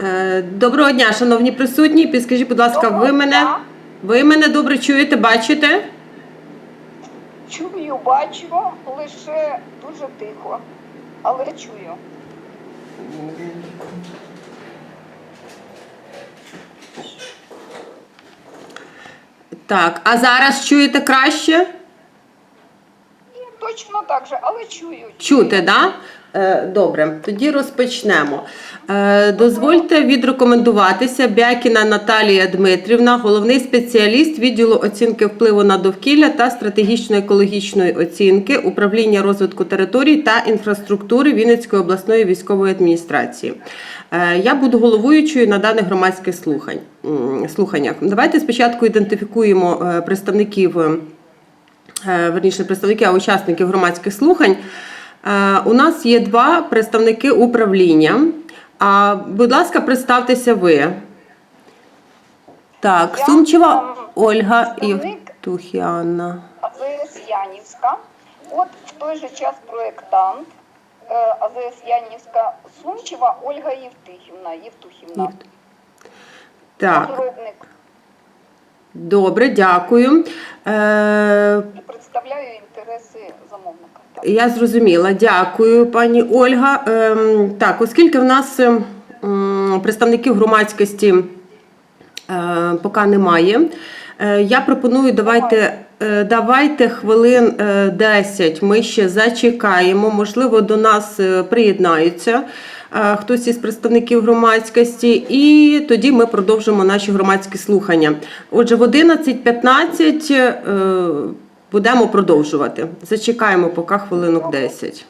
Е, Доброго дня, шановні присутні. Підскажіть, будь ласка, ви Доброго мене, дня. ви мене добре чуєте, бачите? Чую, бачу, лише дуже тихо, але чую. Так, а зараз чуєте краще? Точно так же, але чую. Чути, да? Е, Добре, тоді розпочнемо. Е, Дозвольте відрекомендуватися Бякіна Наталія Дмитрівна, головний спеціаліст відділу оцінки впливу на довкілля та стратегічно-екологічної оцінки управління розвитку територій та інфраструктури Вінницької обласної військової адміністрації. Е, Я буду головуючою на даних громадських слуханнях. Давайте спочатку ідентифікуємо представників. верніше представники, а учасників громадських слухань. Е, У нас є два представники управління. А, будь ласка, представтеся ви. Так, Я, Сумчева Ольга Євтухіана. АЗС Янівська. От в той же час проєктант е, АЗС Янівська Сумчева Ольга Євтихівна. Євтухівна. Так, Розробник. Добре, дякую. Е, представляю інтереси замовника. Я зрозуміла, дякую, пані Ольга. Ем, так, оскільки в нас ем, представників громадськості е, поки немає, е, я пропоную давайте. е, Давайте хвилин е, 10 ми ще зачекаємо. Можливо, до нас е, приєднаються е, хтось із представників громадськості, і тоді ми продовжимо наші громадські слухання. Отже, в 11.15 е, будемо продовжувати. Зачекаємо поки хвилинок 10.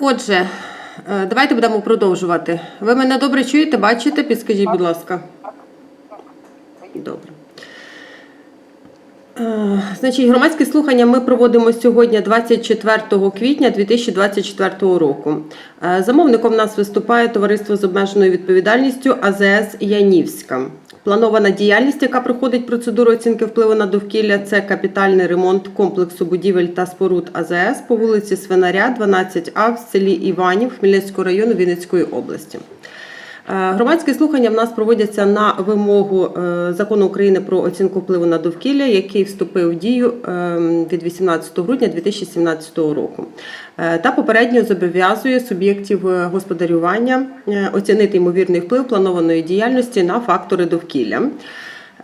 Отже, е, давайте будемо продовжувати. Ви мене добре чуєте, бачите? Підскажіть, будь ласка. Добре. Е, Значить, громадські слухання ми проводимо сьогодні, 24 квітня 2024 року. Е, Замовником нас виступає товариство з обмеженою відповідальністю АЗС Янівська. Планована діяльність, яка проходить процедуру оцінки впливу на довкілля, це капітальний ремонт комплексу будівель та споруд АЗС по вулиці Свинаря, 12А в селі Іванів Хмельницького району Вінницької області. Е, Громадські слухання в нас проводяться на вимогу е, закону України про оцінку впливу на довкілля, який вступив в дію е, від 18 грудня 2017 року, Е, та попередньо зобов'язує суб'єктів господарювання оцінити ймовірний вплив планованої діяльності на фактори довкілля.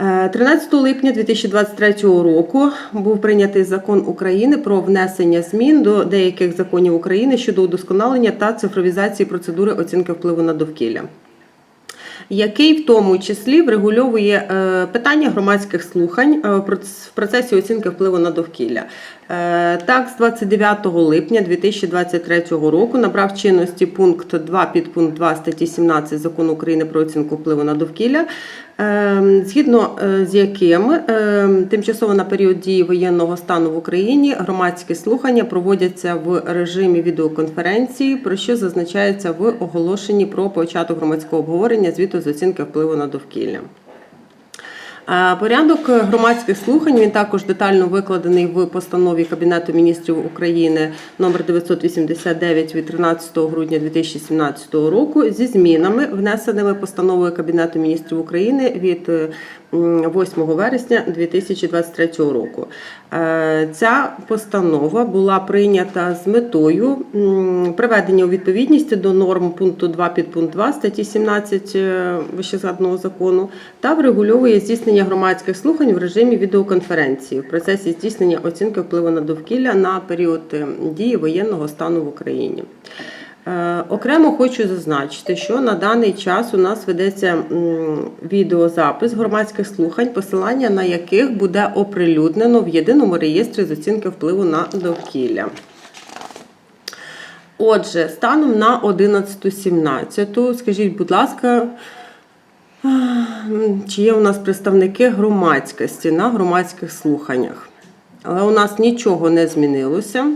Е, 13 липня 2023 року був прийнятий закон України про внесення змін до деяких законів України щодо удосконалення та цифровізації процедури оцінки впливу на довкілля який в тому числі врегульовує е, питання громадських слухань е, в процесі оцінки впливу на довкілля. Е, Так, з 29 липня 2023 року набрав чинності пункт 2 підпункт 2 статті 17 Закону України про оцінку впливу на довкілля, е, згідно е, з яким тимчасово на період дії воєнного стану в Україні громадські слухання проводяться в режимі відеоконференції, про що зазначається в оголошенні про початок громадського обговорення звіту з оцінки впливу на довкілля. Порядок громадських слухань він також детально викладений в постанові Кабінету міністрів України номер 989 від 13 грудня 2017 року зі змінами, внесеними постановою Кабінету міністрів України від е, 8 вересня 2023 року. Е, Ця постанова була прийнята з метою приведення у відповідність до норм пункту 2 підпункт 2 статті 17 е, вищезгаданого закону та врегульовує здійснення громадських слухань в режимі відеоконференції в процесі здійснення оцінки впливу на довкілля на період е, дії воєнного стану в Україні. Е, Окремо хочу зазначити, що на даний час у нас ведеться відеозапис громадських слухань, посилання на яких буде оприлюднено в єдиному реєстрі з оцінки впливу на довкілля. Отже, станом на 11.17, скажіть, будь ласка, чи є у нас представники громадськості на громадських слуханнях? Але у нас нічого не змінилося.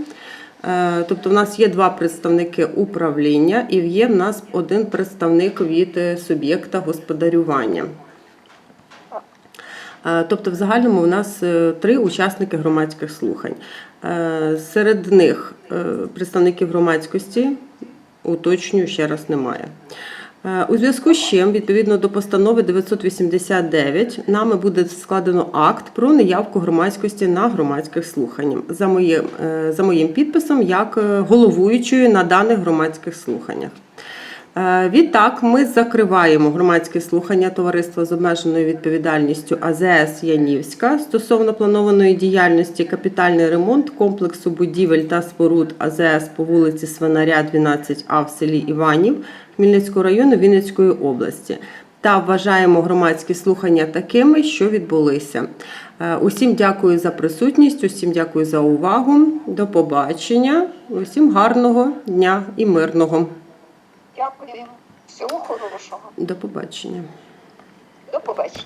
Е, Тобто, в нас є два представники управління і є в нас один представник від е, суб'єкта господарювання. Е, Тобто, в загальному у нас три учасники громадських слухань. Серед них представників громадськості, уточнюю, ще раз немає. Е, У зв'язку з чим, відповідно до постанови 989, нами буде складено акт про неявку громадськості на громадських слуханнях за моїм, е, за моїм підписом як е, головуючою на даних громадських слуханнях. Е, Відтак, ми закриваємо громадські слухання товариства з обмеженою відповідальністю АЗС Янівська стосовно планованої діяльності капітальний ремонт комплексу будівель та споруд АЗС по вулиці Свинаря, 12А в селі Іванів Хмельницького району Вінницької області. Та вважаємо громадські слухання такими, що відбулися. Е, Усім дякую за присутність, усім дякую за увагу. До побачення. Усім гарного дня і мирного. Дякую. Всього хорошого. До побачення. До побачення.